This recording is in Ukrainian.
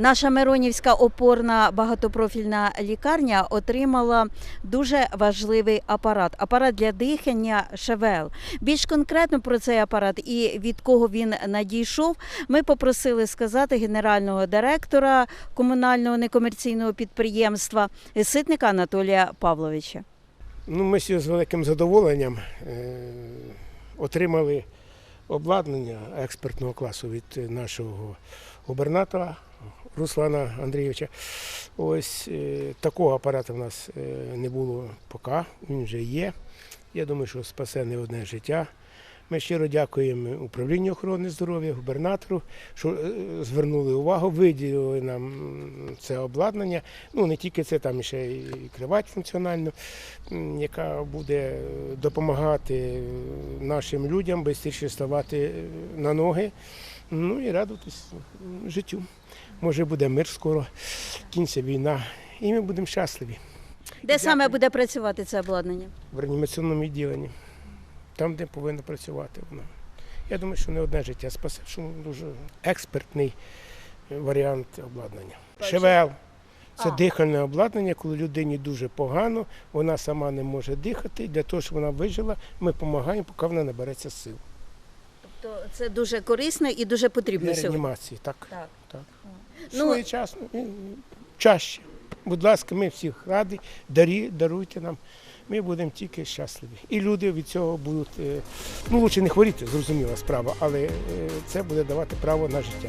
Наша Миронівська опорна багатопрофільна лікарня отримала дуже важливий апарат апарат для дихання ШВЛ. Більш конкретно про цей апарат і від кого він надійшов, ми попросили сказати генерального директора комунального некомерційного підприємства Ситника Анатолія Павловича. Ну, ми з великим задоволенням е, отримали обладнання експертного класу від нашого губернатора Руслана Андрійовича. Ось е, такого апарату в нас е, не було поки, він вже є. Я думаю, що спасе не одне життя. Ми щиро дякуємо управлінню охорони здоров'я, губернатору, що е, звернули увагу, виділили нам це обладнання. Ну не тільки це, там ще і кривать функціональну, яка буде допомагати нашим людям швидше ставати на ноги. Ну і радуватись життю. Може буде мир скоро, кінця війна, і ми будемо щасливі Де саме буде працювати це обладнання? в реанімаційному відділенні, там, де повинно працювати воно. Я думаю, що не одне життя спасе, що дуже експертний е, варіант обладнання. ШВЛ це А. дихальне обладнання, коли людині дуже погано, вона сама не може дихати. Для того, щоб вона вижила, ми допомагаємо, поки вона набереться сил. Тобто це дуже корисно і дуже потрібно Для сьогодні. реанімації, так. Так. так. Ну- Своєчасно, і чаще. Будь ласка, ми всіх раді, дарі, даруйте нам. Ми будемо тільки щасливі. І люди від цього будуть, е, ну, лучше не хворіти, зрозуміла справа, але е, це буде давати право на життя.